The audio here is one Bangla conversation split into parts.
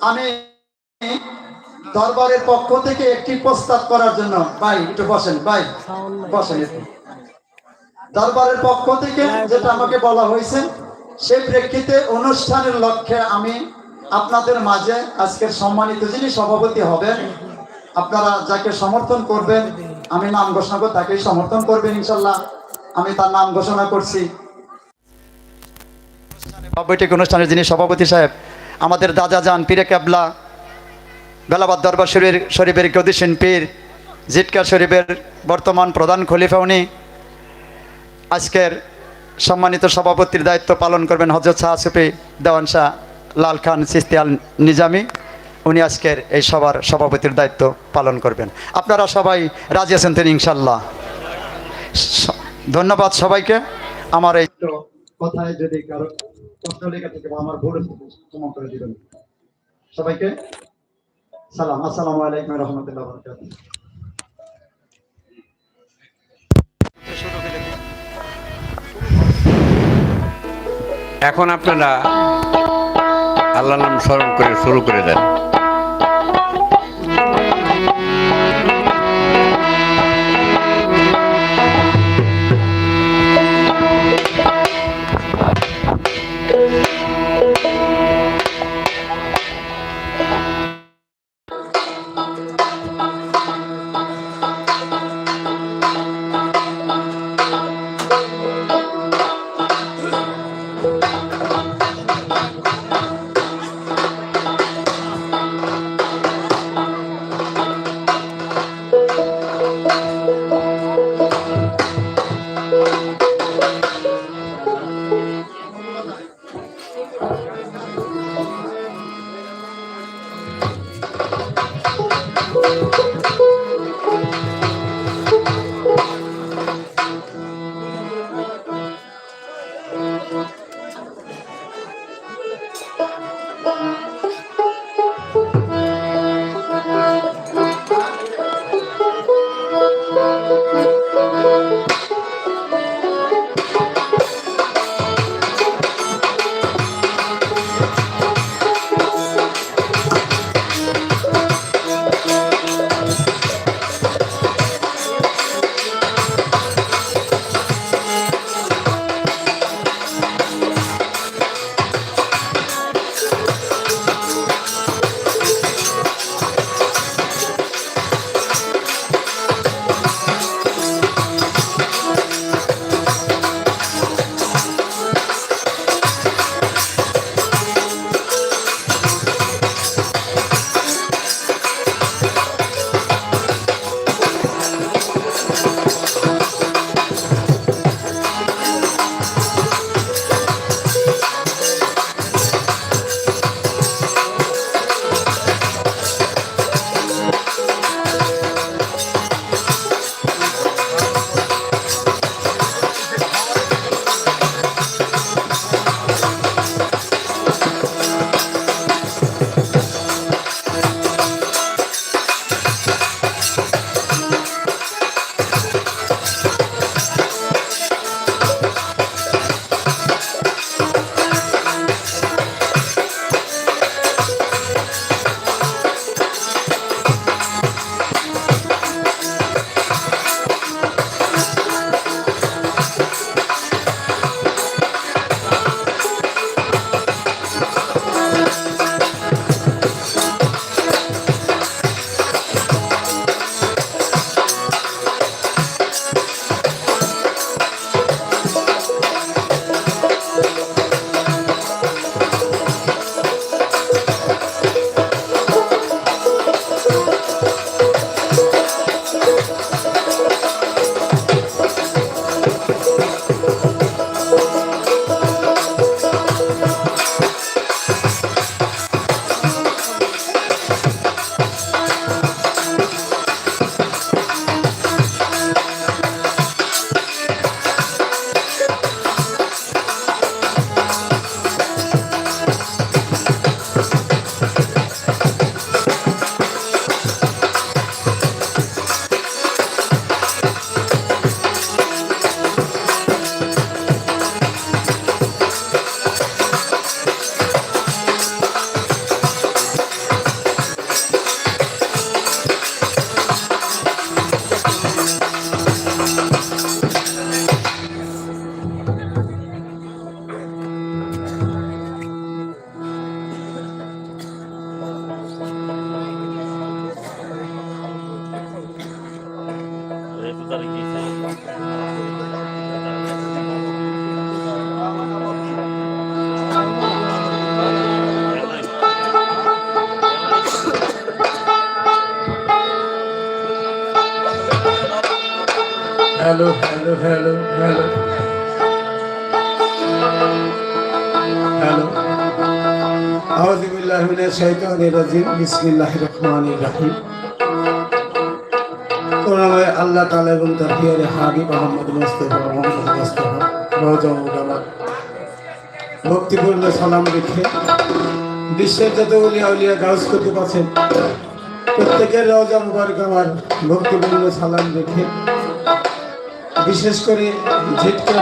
আমি দরবারের পক্ষ থেকে একটি প্রস্তাব করার জন্য, ভাই, একটু বসেন, ভাই, বসেন একটু। দরবারের পক্ষ থেকে যেটা আমাকে বলা হয়েছে সেই প্রেক্ষিতে অনুষ্ঠানের লক্ষ্যে আমি আপনাদের মাঝে আজকের সম্মানিত যিনি সভাপতি হবেন, আপনারা যাকে সমর্থন করবেন, আমি নাম ঘোষণা করব তাকেই সমর্থন করবেন, ইনশাল্লাহ। আমি তার নাম ঘোষণা করছি। অনুষ্ঠানের যিনি সভাপতি সাহেব আমাদের দাদা যান, পীরে কেবলা, বেলাবাদ দরবার শরীর, শরীফের গদিসীন পীর, জিটকা শরীফের বর্তমান প্রধান খলিফা উনি। আজকের সম্মানিত সভাপতির দায়িত্ব পালন করবেন হজরত শাহ সুফি দেওয়ান শাহ লাল খান সিস্তি আল নিজামি। উনি আজকের এই সভার সভাপতির দায়িত্ব পালন করবেন। আপনারা সবাই রাজি আছেন তিনি ইনশাল্লাহ ধন্যবাদ সবাইকে। আমার এই কথায় যদি কারও থেকে আমার করে দিবেন। সবাইকে সালাম। আসসালামু আলাইকুম রহমতুল্লাহ বরকাত এখন আপনারা আল্লাহ নাম স্মরণ করে শুরু করে দেন। ভক্তিপূর্ণ সালাম রেখে বিশ্বের যত উলিয়া উলিয়া গাউস করতে পারছেন, প্রত্যেকের রওজা মুবারক আমার ভক্তিপূর্ণ সালাম রেখে বিশেষ করে ঝিটকা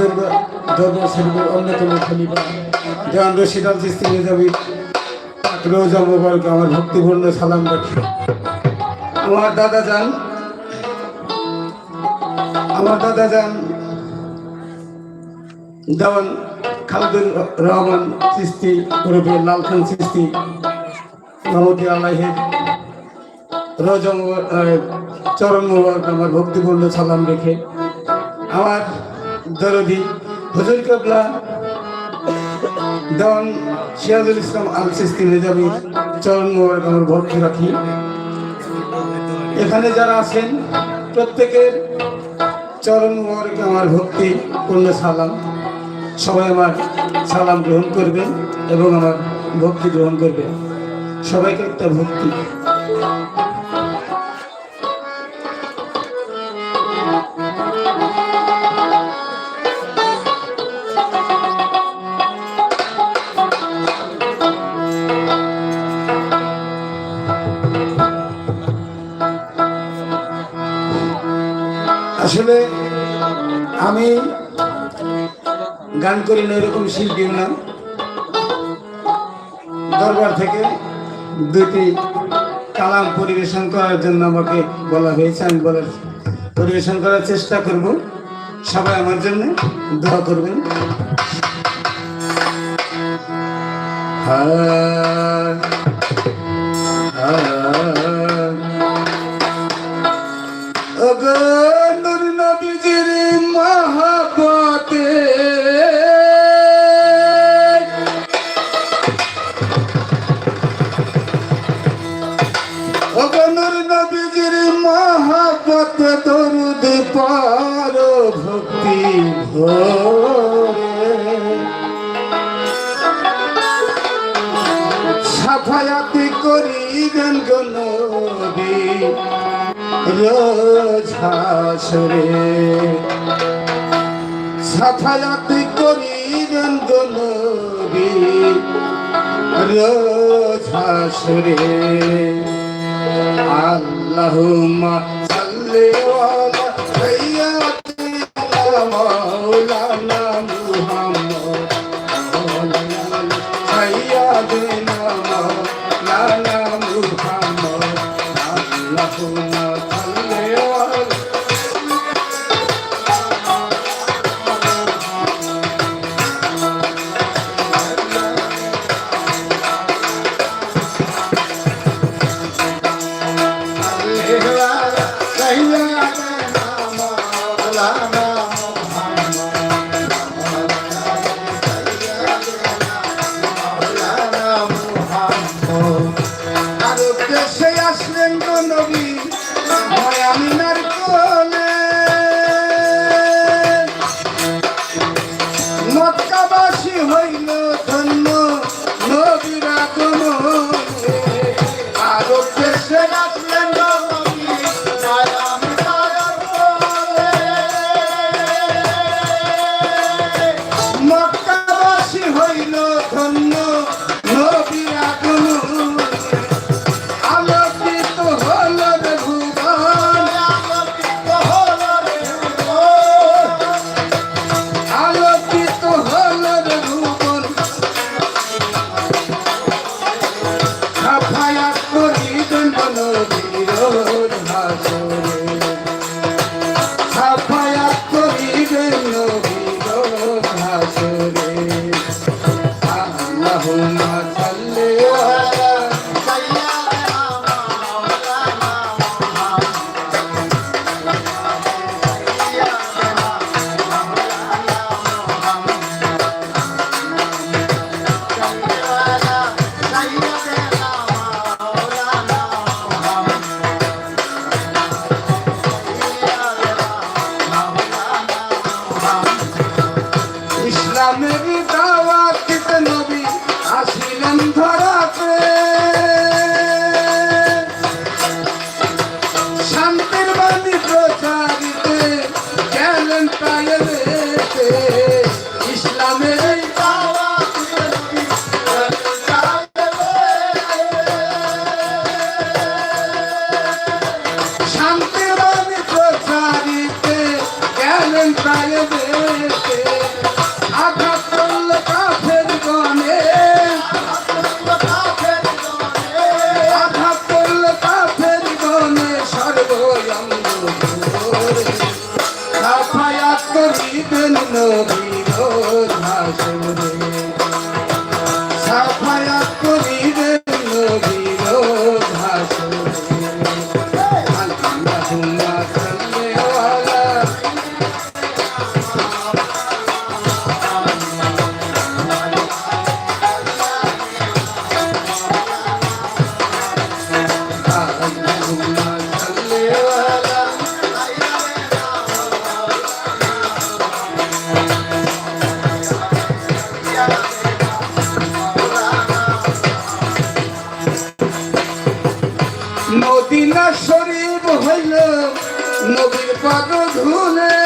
দরবার দরবার শরীফের অন্যতম খলিফা দেওয়ান রশিদ আল চিস্তি নিজামী আমার ভক্তিপূর্ণ সালাম রাখি। আমার দাদা যান। আমার দাদা যান। দেওয়ান খালেদুর রহমান চিস্তি ওরফে লাল খান চিস্তি রহমতি আল্লাহের রজম চরণ মুবারক, আমার ভক্তিপূর্ণ সালাম রেখে আমার দরদি হুজুর কাবলা, দেওয়ান সিরাজুল ইসলাম আল সিস্তি নিজামী চরণ মুবারক আমার ভক্তি রাখি। এখানে যারা আছেন, প্রত্যেকের চরণ মুবারক আমার ভক্তি, পূর্ণ সালাম। সবাই আমার সালাম গ্রহণ করবেন এবং আমার ভক্তি গ্রহণ করবেন। সবাইকে একটা ভক্তি। গান করি না এরকম শিল্পীও না দরবার থেকে দুটি কালাম পরিবেশন করার জন্য আমাকে বলা হয়েছে, আমি বলার পরিবেশন করার চেষ্টা করব। সবাই আমার জন্য দোয়া করবেন। হ্যাঁ দরুদ পার ভক্তি সাফায়াতি করিবেন গনবী রোঝাসরে সাফায়াতি করিবেন গনবী রোঝাসরে আল্লাহুম্মা లేవాలా? అయ్యా మౌలానా নবীর পদ ধুলে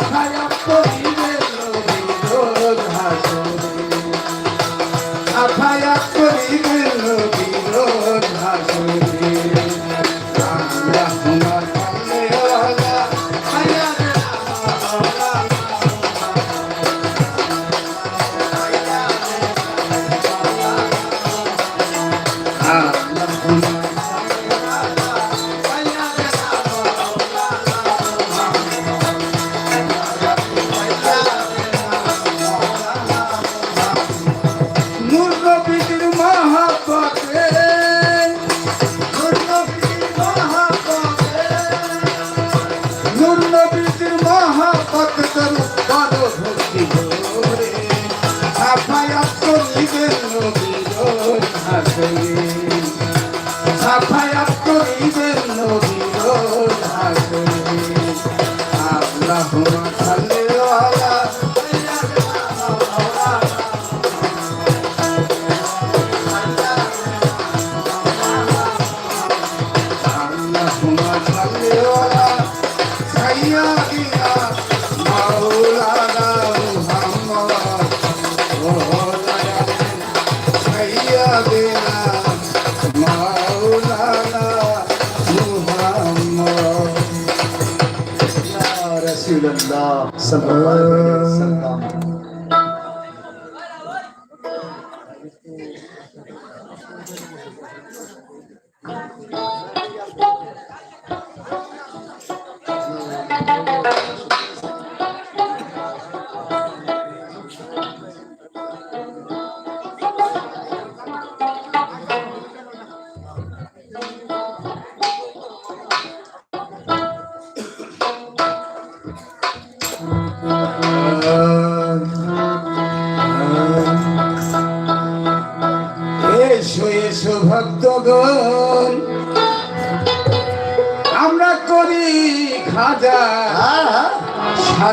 fire. Thank.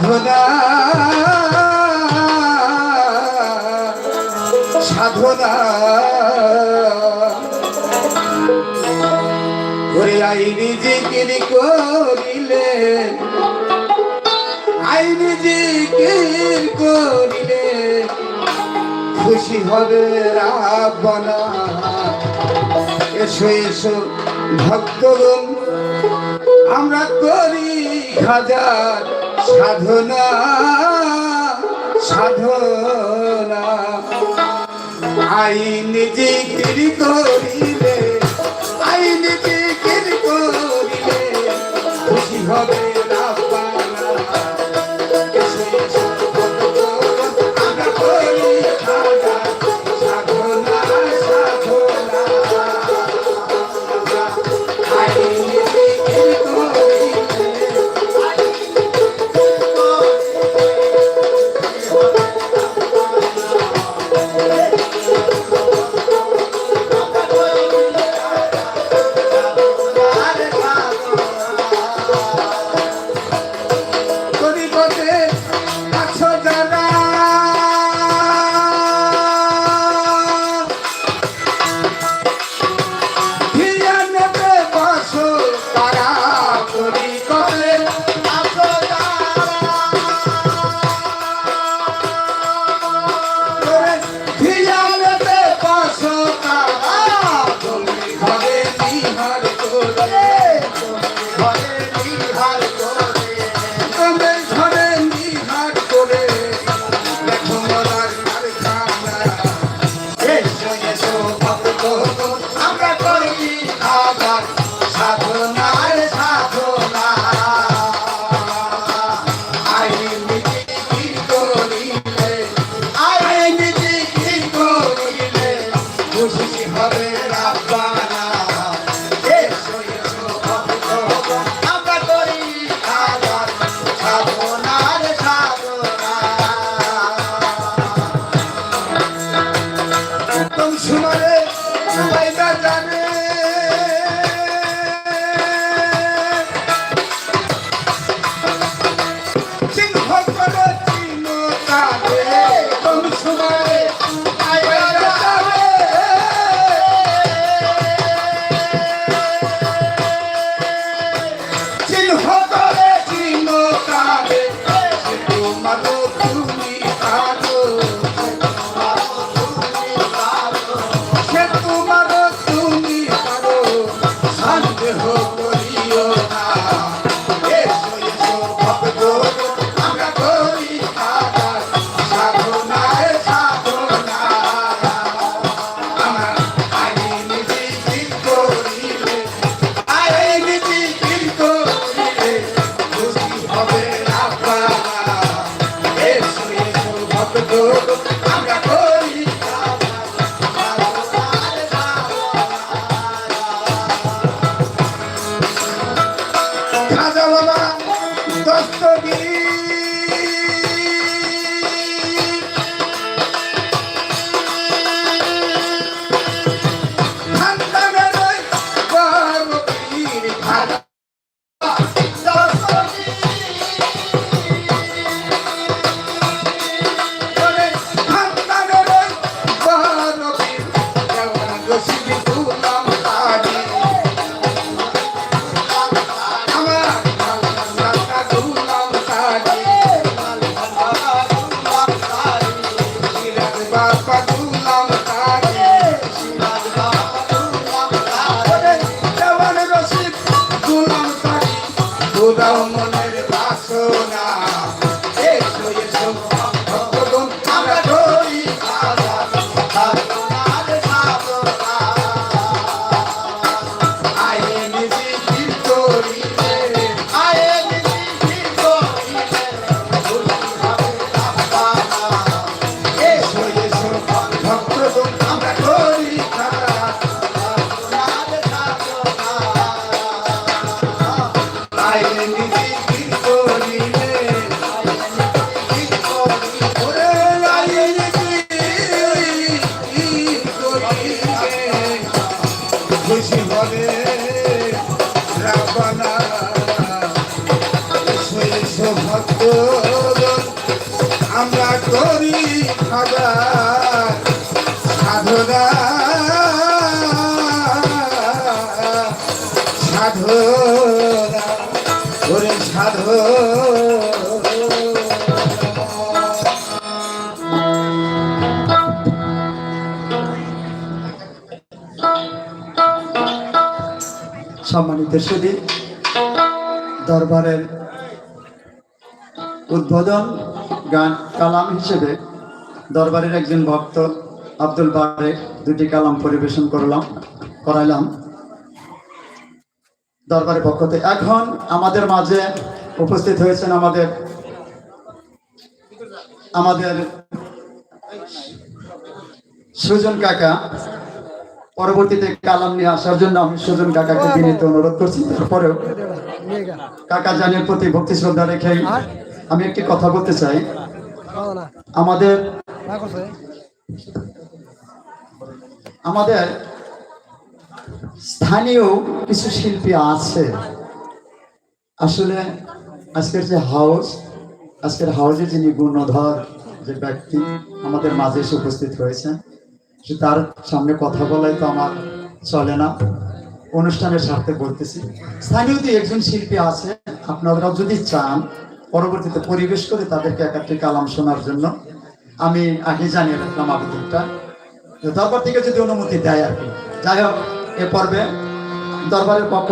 সাধনা। সাধনা। করে আইনি জিকির করিলে, আইনি জিকির করিলে, খুশি হবে রাবনা এসো এসো, ভক্তগণ। আমরা করি হাজার সাধনা সাধনা। আইন জিকির করি জীবনে রাবণা। শৈশভক্ত আমরা করি খাবার সাধনা। সাধু সম্মানিত সুদী দরবারের উদ্বোধন গান কালাম হিসেবে দরবারের একজন ভক্ত আব্দুল বারেক, দুটি কালাম পরিবেশন করলাম, করাইলাম। দরবারের পক্ষ থেকে এখন আমাদের মাঝে উপস্থিত হয়েছেন আমাদের আমাদের সুজন কাকা। পরবর্তীতে কালাম নিয়ে আসার জন্য আমি সুজন কাকাকে বিনীত অনুরোধ করছি। তারপরেও কাকা জানের প্রতি ভক্তি শ্রদ্ধা রেখে আমি একটি কথা বলতে চাই। আমাদের আমাদের স্থানীয় কিছু শিল্পী আছে। আসলে আজকের যে হাউস, আজকের হাউসে যিনি গুণধর যে ব্যক্তি, আমাদের মাঝে এসে উপস্থিত হয়েছেন। তার সামনে কথা বলাই তো আমার চলে না। অনুষ্ঠানের স্বার্থে বলতেছি। স্থানীয় একজন শিল্পী আছে আপনারা যদি চান পরবর্তীতে পরিবেশ করে তাদেরকে এক একটি কালাম শোনার জন্য, আমি আগে জানিয়ে রাখলাম আবেদনটা। দরবার থেকে যদি অনুমতি দেয় আর কি। যাই হোক, এ পর্বে দরবারের পক্ষ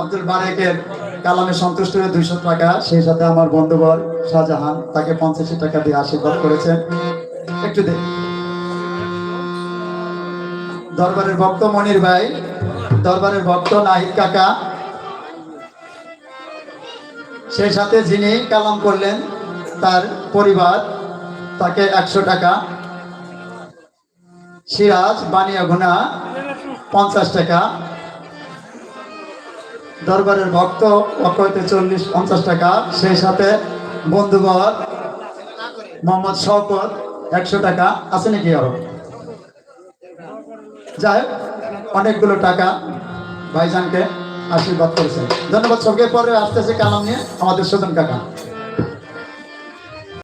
আব্দুল বারেকের কালামে সন্তুষ্ট হয়ে দুইশো টাকা, সেই সাথে আমার বন্ধুবর শাহজাহান তাকে পঞ্চাশি টাকা দিয়ে আশীর্বাদ করেছেন। একটু দে। দরবারের ভক্ত মনির ভাই, দরবারের ভক্ত নাহিদ কাকা, সেই সাথে যিনি কালাম করলেন, তার পরিবার, তাকে একশো টাকা। সিরাজ বানিয়া বানিয়াগুনা, পঞ্চাশ টাকা। দরবারের ভক্ত পক্ষ হইতে চল্লিশ, পঞ্চাশ টাকা। সেই সাথে বন্ধুবর মোহাম্মদ শওকত একশো টাকা। আছে নাকি আরও? যাই অনেকগুলো টাকা ভাইজানকে আশীর্বাদ করেছেন। ধন্যবাদ সবকে পরে আসতেছে কালাম নিয়ে আমাদের সুজন কাকা।